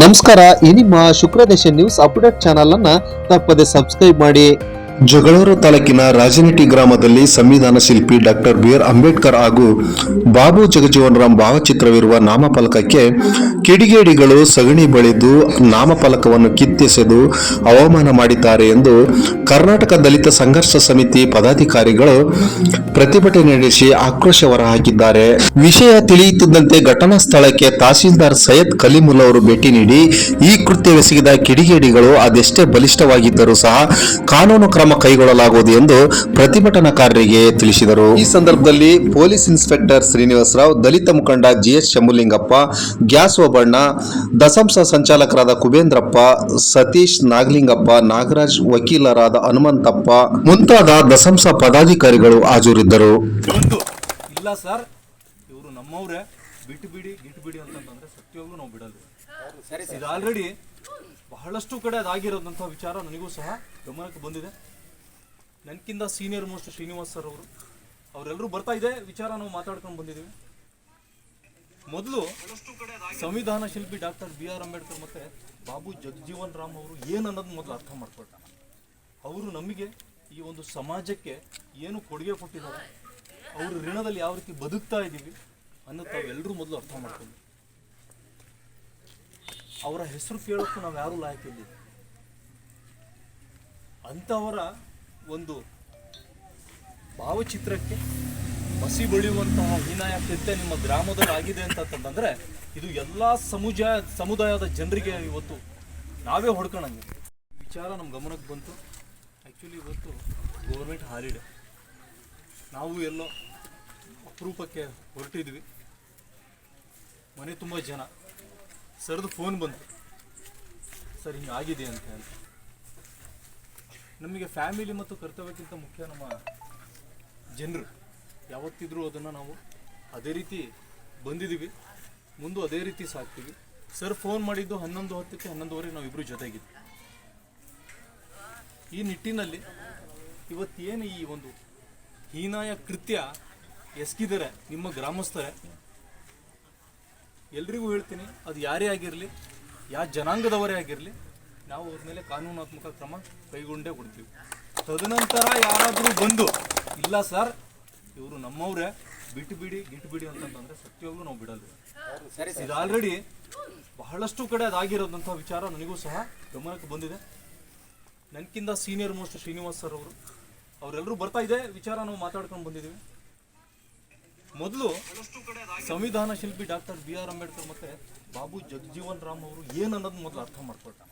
ನಮಸ್ಕಾರ ಈ ನಿಮ್ಮ ಶುಕ್ರದೇಶ ನ್ಯೂಸ್ ಅಪ್ಡೇಟ್ ಚಾನಲ್ ಅನ್ನ ತಪ್ಪದೆ ಸಬ್ಸ್ಕ್ರೈಬ್ ಮಾಡಿ. ಜಗಳೂರು ತಾಲೂಕಿನ ರಾಜನಿಟಿ ಗ್ರಾಮದಲ್ಲಿ ಸಂವಿಧಾನ ಶಿಲ್ಪಿ ಡಾಕ್ಟರ್ ಬಿ ಆರ್ ಅಂಬೇಡ್ಕರ್ ಹಾಗೂ ಬಾಬು ಜಗಜೀವನರಾಮ್ ಭಾವಚಿತ್ರವಿರುವ ನಾಮಫಲಕಕ್ಕೆ ಕಿಡಿಗೇಡಿಗಳು ಸಗಣಿ ಬಳಿದು ನಾಮಫಲಕವನ್ನು ಕಿತ್ತೆಸೆದು ಅವಮಾನ ಮಾಡಿದ್ದಾರೆ ಎಂದು ಕರ್ನಾಟಕ ದಲಿತ ಸಂಘರ್ಷ ಸಮಿತಿ ಪದಾಧಿಕಾರಿಗಳು ಪ್ರತಿಭಟನೆ ನಡೆಸಿ ಆಕ್ರೋಶ ಹೊರಹಾಕಿದ್ದಾರೆ. ವಿಷಯ ತಿಳಿಯುತ್ತಿದ್ದಂತೆ ಘಟನಾ ಸ್ಥಳಕ್ಕೆ ತಹಸೀಲ್ದಾರ್ ಸೈಯದ್ ಕಲೀಮುಲ್ ಅವರು ಭೇಟಿ ನೀಡಿ ಈ ಕೃತ್ಯವೆಸಗಿದ ಕಿಡಿಗೇಡಿಗಳು ಅದೆಷ್ಟೇ ಬಲಿಷ್ಠವಾಗಿದ್ದರೂ ಸಹ ಕಾನೂನು ಕ್ರಮ ಕೈಗೊಳ್ಳಲಾಗುವುದು ಎಂದು ಪ್ರತಿಭಟನಾಕಾರರಿಗೆ ತಿಳಿಸಿದರು. ಈ ಸಂದರ್ಭದಲ್ಲಿ ಪೊಲೀಸ್ ಇನ್ಸ್ಪೆಕ್ಟರ್ ಶ್ರೀನಿವಾಸ ರಾವ್ ದಲಿತ ಮುಖಂಡ ಜಿಎಸ್ ಶಂಭುಲಿಂಗಪ್ಪ ಗ್ಯಾಸ್ ಒಬ್ಬಣ್ಣ ದಸಂಸ ಸಂಚಾಲಕರಾದ ಕುಬೇಂದ್ರಪ್ಪ ಸತೀಶ್ ನಾಗಲಿಂಗಪ್ಪ ನಾಗರಾಜ್ ವಕೀಲರಾದ ಹನುಮಂತಪ್ಪ ಮುಂತಾದ ದಸಂಸ ಪದಾಧಿಕಾರಿಗಳು ಹಾಜರಿದ್ದರು. ಇಲ್ಲ ಸರ್ ಇವರು ನಮ್ಮವ್ರೆ. ಬಿಟ್ಟು ಬಿಡಿ ಗಿಟ್ಟು ಬಿಡಿ ಅಂತಂದ್ರೆ ಸತ್ಯವಾಗ್ಲೂ ನಾವು ಬಿಡಲ್ಲ. ಸರಿ ಇದು ಆಲ್ರೆಡಿ ಬಹಳಷ್ಟು ಕಡೆ ಅದಾಗಿರೋದಂಥ ವಿಚಾರ ನನಗೂ ಸಹ ಗಮನಕ್ಕೆ ಬಂದಿದೆ. ನನಗಿಂತ ಸೀನಿಯರ್ ಮೋಸ್ಟ್ ಶ್ರೀನಿವಾಸ್ ಸರ್ ಅವರು ಅವರೆಲ್ಲರೂ ಬರ್ತಾ ಇದೆ. ವಿಚಾರ ನಾವು ಮಾತಾಡ್ಕೊಂಡು ಬಂದಿದ್ದೀವಿ. ಮೊದಲು ಸಂವಿಧಾನ ಶಿಲ್ಪಿ ಡಾಕ್ಟರ್ ಬಿ ಆರ್ ಅಂಬೇಡ್ಕರ್ ಮತ್ತೆ ಬಾಬು ಜಗಜೀವನ್ ರಾಮ್ ಅವರು ಏನು ಅನ್ನೋದು ಮೊದಲು ಅರ್ಥ ಮಾಡ್ಕೊಳ್ತಾರೆ ಅವರು ನಮಗೆ ಈ ಒಂದು ಸಮಾಜಕ್ಕೆ ಏನು ಕೊಡುಗೆ ಕೊಟ್ಟಿದ್ದಾರೆ, ಅವರು ಋಣದಲ್ಲಿ ಯಾವ ರೀತಿ ಬದುಕ್ತಾ ಇದ್ದೀವಿ ಅನ್ನೋದು ತಾವೆಲ್ಲರೂ ಮೊದಲು ಅರ್ಥ ಮಾಡ್ಕೊಂಡು ಅವರ ಹೆಸರು ಕೇಳೋಕ್ಕೂ ನಾವು ಯಾರೂ ಲಾಯಕ್ಕಿದ್ದೀವಿ ಅಂಥವರ ಭಾವಚಿತ್ರಕ್ಕೆ ಮಸಿ ಬಳಿಯುವಂತಹ ಹೀನಾಯ ಕೃತ್ಯ ನಿಮ್ಮ ಗ್ರಾಮದಲ್ಲಿ ಆಗಿದೆ ಅಂತಂತಂದ್ರೆ ಇದು ಎಲ್ಲ ಸಮುದಾಯ ಸಮುದಾಯದ ಜನರಿಗೆ ಇವತ್ತು ನಾವೇ ಹೊಡ್ಕೊಳಂಗೆ. ವಿಚಾರ ನಮ್ಮ ಗಮನಕ್ಕೆ ಬಂತು. ಆ್ಯಕ್ಚುಲಿ ಇವತ್ತು ಗೌರ್ಮೆಂಟ್ ಹಾಲಿಡೇ. ನಾವು ಎಲ್ಲೋ ಅಪರೂಪಕ್ಕೆ ಹೊರಟಿದ್ವಿ. ಮನೆ ತುಂಬ ಜನ. ಸರ್ದು ಫೋನ್ ಬಂತು. ಸರ್ ಹಿಂಗಾಗಿದೆ ಅಂತ ಹೇಳಿ. ನಮಗೆ ಫ್ಯಾಮಿಲಿ ಮತ್ತು ಕರ್ತವ್ಯಕ್ಕಿಂತ ಮುಖ್ಯ ನಮ್ಮ ಜನರು. ಯಾವತ್ತಿದ್ರೂ ಅದನ್ನು ನಾವು ಅದೇ ರೀತಿ ಬಂದಿದ್ದೀವಿ. ಮುಂದೆ ಅದೇ ರೀತಿ ಸಾಕ್ತೀವಿ. ಸರ್ ಫೋನ್ ಮಾಡಿದ್ದು ಹನ್ನೊಂದು ಹತ್ತಕ್ಕೆ ಹನ್ನೊಂದುವರೆಗೆ ನಾವು ಜೊತೆಗಿದ್ವಿ. ಈ ನಿಟ್ಟಿನಲ್ಲಿ ಇವತ್ತೇನು ಈ ಒಂದು ಹೀನಾಯ ಕೃತ್ಯ ಎಸ್ಗಿದ್ದಾರೆ ನಿಮ್ಮ ಗ್ರಾಮಸ್ಥರೇ. ಎಲ್ರಿಗೂ ಹೇಳ್ತೀನಿ, ಅದು ಯಾರೇ ಆಗಿರಲಿ ಯಾವ ಜನಾಂಗದವರೇ ಆಗಿರಲಿ ನಾವು ಅವ್ರ ಮೇಲೆ ಕಾನೂನಾತ್ಮಕ ಕ್ರಮ ಕೈಗೊಂಡೇ ಕೊಡ್ತೀವಿ. ತದನಂತರ ಯಾರಾದರೂ ಬಂದು, ಇಲ್ಲ ಸರ್, ಇವರು ನಮ್ಮವ್ರೆ, ಬಿಟ್ಟು ಬಿಡಿ, ಗಿಟ್ಟು ಬಿಡಿ ಅಂತಂತಂದ್ರೆ ಸತ್ಯವಾಗ್ಲೂ ನಾವು ಬಿಡಲ್ಲ. ಇದು ಆಲ್ರೆಡಿ ಬಹಳಷ್ಟು ಕಡೆ ಅದಾಗಿರೋದಂಥ ವಿಚಾರ ನನಗೂ ಸಹ ಗಮನಕ್ಕೆ ಬಂದಿದೆ. ನನಗಿಂತ ಸೀನಿಯರ್ ಮೋಸ್ಟ್ ಶ್ರೀನಿವಾಸ್ ಸರ್ ಅವರು. ಅವರೆಲ್ಲರೂ ಬರ್ತಾ ಇದೆ, ವಿಚಾರ ನಾವು ಮಾತಾಡ್ಕೊಂಡು ಬಂದಿದ್ದೀವಿ. ಮೊದಲು ಸಂವಿಧಾನ ಶಿಲ್ಪಿ ಡಾಕ್ಟರ್ ಬಿ ಆರ್ ಅಂಬೇಡ್ಕರ್ ಮತ್ತೆ ಬಾಬು ಜಗಜೀವನ್ ರಾಮ್ ಅವರು ಏನು ಮೊದಲು ಅರ್ಥ ಮಾಡ್ಕೊಳ್ತಾರೆ.